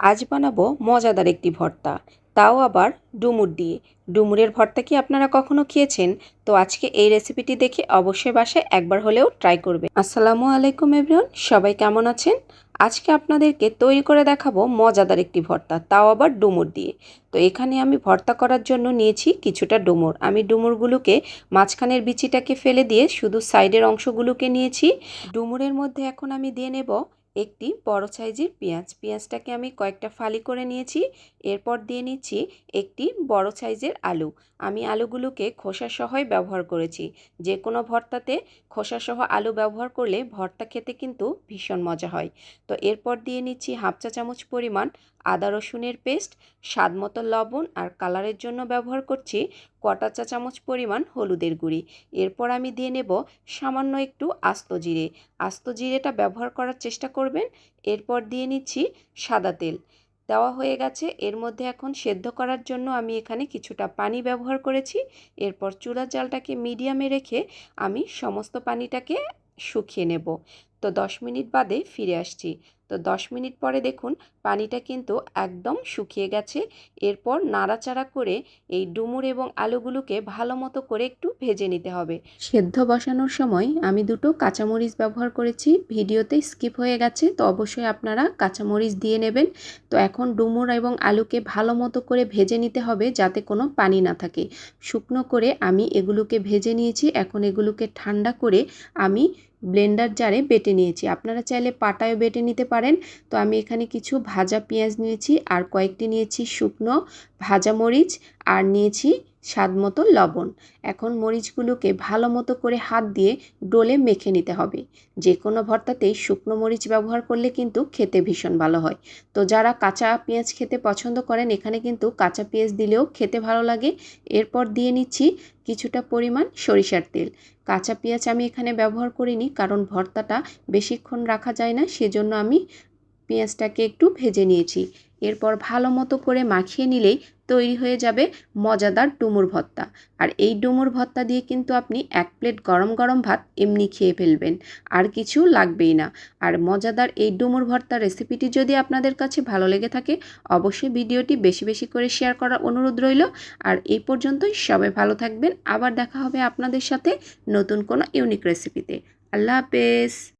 আজ বানাবো মজাদার একটি ভর্তা। তাও আবার ডুমুর দিয়ে। ডুমুরের ভর্তা কি আপনারা কখনো খেয়েছেন? তো আজকে এই রেসিপিটি দেখে অবশ্যই বাসায় একবার হলেও ট্রাই করবে আসসালামু আলাইকুম এভরিওন সবাই কেমন আছেন? আজকে আপনাদেরকে তৈরি করে দেখাবো মজাদার একটি ভর্তা, তাও আবার ডুমুর দিয়ে। তো এখানে আমি ভর্তা করার জন্য নিয়েছি কিছুটা ডুমুর। আমি ডুমুরগুলোকে মাঝখানের বিচিটাকে ফেলে দিয়ে শুধু সাইডের অংশগুলোকে নিয়েছি। ডুমুরের মধ্যে এখন আমি দিয়ে নেব একটি বড় সাইজের পেঁয়াজ। পেঁয়াজটাকে আমি কয়েকটা ফালি করে নিয়েছি, এরপর দিয়ে নিচ্ছি একটি বড় সাইজের আলু। আমি আলুগুলোকে খোসা সহই ব্যবহার করেছি। যে কোনো ভর্তাতে খোসা সহ আলু ব্যবহার করলে ভর্তা খেতে কিন্তু ভীষণ মজা হয়। তো এরপর দিয়ে নিচ্ছি হাফ চা চামচ পরিমাণ আদা রসুনের পেস্ট, স্বাদ মতো লবণ আর কালারের জন্য ব্যবহার করছি কটা চা চামচ পরিমাণ হলুদের গুঁড়ি। এরপর আমি দিয়ে নেব সামান্য একটু আস্ত জিরে। আস্ত জিরেটা ব্যবহার করার চেষ্টা করবেন। এরপর দিয়ে নিচ্ছি সাদা তেল। দেওয়া হয়ে গেছে। এর মধ্যে এখন সেদ্ধ করার জন্য আমি এখানে কিছুটা পানি ব্যবহার করেছি। এরপর চুলার জালটাকে মিডিয়ামে রেখে আমি সমস্ত পানিটাকে শুকিয়ে নেব। তো দশ মিনিট বাদে ফিরে আসছি। তো দশ মিনিট পরে দেখুন পানিটা কিন্তু একদম শুকিয়ে গেছে। এরপর নাড়াচাড়া করে এই ডুমুর এবং আলুগুলোকে ভালো মতো করে একটু ভেজে নিতে হবে। সেদ্ধ বসানোর সময় আমি দুটো কাঁচামরিচ ব্যবহার করেছি। ভিডিওতে স্কিপ হয়ে গেছে তো অবশ্যই আপনারা কাঁচামরিচ দিয়ে নেবেন। তো এখন ডুমুর এবং আলুকে ভালো মতো করে ভেজে নিতে হবে যাতে কোনো পানি না থাকে। শুকনো করে আমি এগুলোকে ভেজে নিয়েছি। এখন এগুলোকে ঠান্ডা করে আমি ব্লেন্ডার জারে বেটে নিয়েছি। আপনারা চাইলে পাটায়ও বেটে নিতে পারেন। তো আমি এখানে কিছু ভাজা পেঁয়াজ নিয়েছি আর কয়েকটি নিয়েছি শুকনো ভাজা মরিচ আর নিয়েছি স্বাদ মতো লবণ। এখন মরিচগুলোকে ভালো মতো করে হাত দিয়ে ডোলে মেখে নিতে হবে। যে কোনো ভর্তাতেই শুকনো মরিচ ব্যবহার করলে কিন্তু খেতে ভীষণ ভালো হয়। তো যারা কাঁচা পেঁয়াজ খেতে পছন্দ করেন, এখানে কিন্তু কাঁচা পেঁয়াজ দিলেও খেতে ভালো লাগে। এরপর দিয়ে নিচ্ছি কিছুটা পরিমাণ সরিষার তেল। কাঁচা পেঁয়াজ আমি এখানে ব্যবহার করিনি কারণ ভর্তাটা বেশিক্ষণ রাখা যায় না, সেজন্য আমি পেঁয়াজটাকে একটু ভেজে নিয়েছি। এরপর ভালো মতো করে মাখিয়ে নিলেই তৈরি হয়ে যাবে মজাদার ডুমুর ভর্তা। আর এই ডুমুর ভর্তা দিয়ে কিন্তু আপনি এক প্লেট গরম গরম ভাত এমনি খেয়ে ফেলবেন, আর কিছু লাগবেই না। আর মজাদার এই ডুমুর ভর্তা রেসিপিটি যদি আপনাদের কাছে ভালো লেগে থাকে, অবশ্যই ভিডিওটি বেশি বেশি করে শেয়ার করার অনুরোধ রইল। আর এই পর্যন্তই, সবাই ভালো থাকবেন। আবার দেখা হবে আপনাদের সাথে নতুন কোনো ইউনিক রেসিপিতে। আল্লাহ হাফেজ।